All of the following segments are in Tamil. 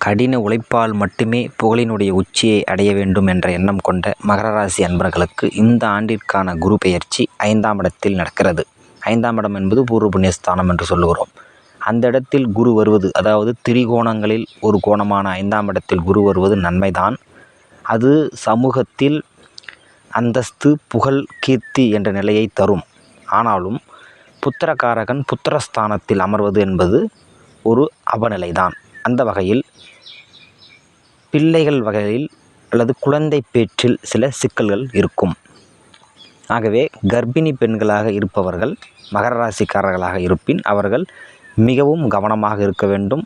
கடின உழைப்பால் மட்டுமே புகழினுடைய உச்சியை அடைய வேண்டும் என்ற எண்ணம் கொண்ட மகர ராசி அன்பர்களுக்கு இந்த ஆண்டிற்கான குரு பெயர்ச்சி ஐந்தாம் இடத்தில் நடக்கிறது. ஐந்தாம் இடம் என்பது பூர்வ புண்ணியஸ்தானம் என்று சொல்லுகிறோம். அந்த இடத்தில் குரு வருவது அதாவது திரிகோணங்களில் ஒரு கோணமான ஐந்தாம் இடத்தில் குரு வருவது நன்மைதான். அது சமூகத்தில் அந்தஸ்து புகழ் கீர்த்தி என்ற நிலையை தரும். ஆனாலும் புத்திரகாரகன் புத்திரஸ்தானத்தில் அமர்வது என்பது ஒரு அவநிலைதான் அந்த வகையில் பிள்ளைகள் வகையில் அல்லது குழந்தை பேற்றில் சில சிக்கல்கள் இருக்கும். ஆகவே கர்ப்பிணி பெண்களாக இருப்பவர்கள் மகர ராசிக்காரர்களாக இருப்பின் அவர்கள் மிகவும் கவனமாக இருக்க வேண்டும்.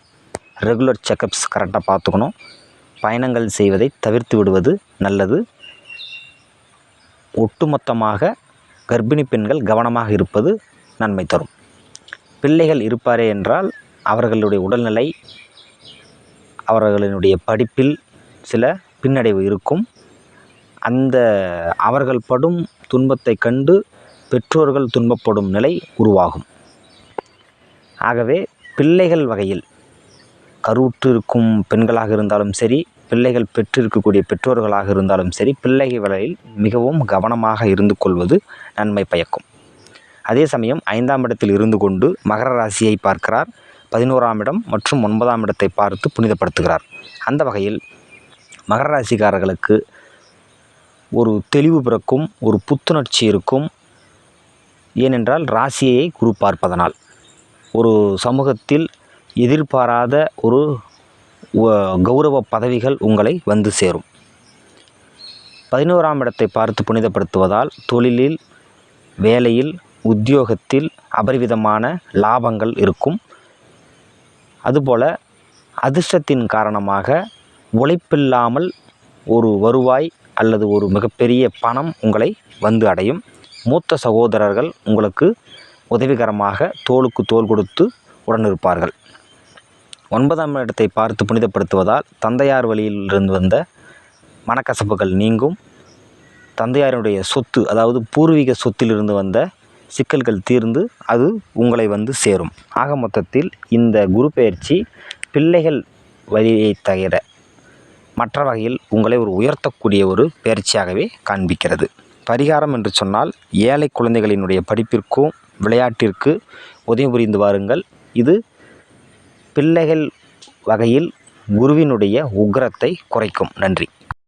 ரெகுலர் செக்கப்ஸ் கரெக்டாக பார்த்துக்கணும். பயணங்கள் செய்வதை தவிர்த்து விடுவது நல்லது. ஒட்டுமொத்தமாக கர்ப்பிணி பெண்கள் கவனமாக இருப்பது நன்மை தரும். பிள்ளைகள் இருப்பாரே என்றால் அவர்களுடைய உடல்நிலை அவர்களினுடைய படிப்பில் சில பின்னடைவு இருக்கும். அந்த அவர்கள் படும் துன்பத்தை கண்டு பெற்றோர்கள் துன்பப்படும் நிலை உருவாகும். ஆகவே பிள்ளைகள் வகையில் கருவுற்று இருக்கும் பெண்களாக இருந்தாலும் சரி பிள்ளைகள் பெற்றிருக்கக்கூடிய பெற்றோர்களாக இருந்தாலும் சரி பிள்ளைகள் வகையில் மிகவும் கவனமாக இருந்து கொள்வது நன்மை பயக்கும். அதே சமயம் ஐந்தாம் இடத்தில் இருந்து கொண்டு மகர ராசியை பார்க்கிறார். பதினோராம் இடம் மற்றும் ஒன்பதாம் இடத்தை பார்த்து புனிதப்படுத்துகிறார். அந்த வகையில் மகர ராசிக்காரர்களுக்கு ஒரு தெளிவு பிறக்கும் ஒரு புத்துணர்ச்சி இருக்கும். ஏனென்றால் ராசியை குரு பார்ப்பதனால் ஒரு சமூகத்தில் எதிர்பாராத ஒரு கௌரவ பதவிகள் உங்களை வந்து சேரும். பதினோராம் இடத்தை பார்த்து புனிதப்படுத்துவதால் தொழிலில் வேலையில் உத்தியோகத்தில் அபரிவிதமான லாபங்கள் இருக்கும். அதுபோல் அதிர்ஷ்டத்தின் காரணமாக உழைப்பில்லாமல் ஒரு வருவாய் அல்லது ஒரு மிகப்பெரிய பணம் உங்களை வந்து அடையும். மூத்த சகோதரர்கள் உங்களுக்கு உதவிகரமாக தோளுக்கு தோல் கொடுத்து உடனிருப்பார்கள். ஒன்பதாம் இடத்தை பார்த்து புனிதப்படுத்துவதால் தந்தையார் வழியிலிருந்து வந்த மனக்கசப்புகள் நீங்கும். தந்தையாருடைய சொத்து அதாவது பூர்வீக சொத்திலிருந்து வந்த சிக்கல்கள் தீர்ந்து அது உங்களை வந்து சேரும். ஆக மொத்தத்தில் இந்த குரு பயிற்சி பிள்ளைகள் வழியை தவிர மற்ற வகையில் உங்களை ஒரு உயர்த்தக்கூடிய ஒரு பயிற்சியாகவே காண்பிக்கிறது. பரிகாரம் என்று சொன்னால் ஏழை குழந்தைகளினுடைய படிப்பிற்கும் விளையாட்டிற்கு உதவி புரிந்து வாருங்கள். இது பிள்ளைகள் வகையில் குருவினுடைய உக்கிரத்தை குறைக்கும். நன்றி.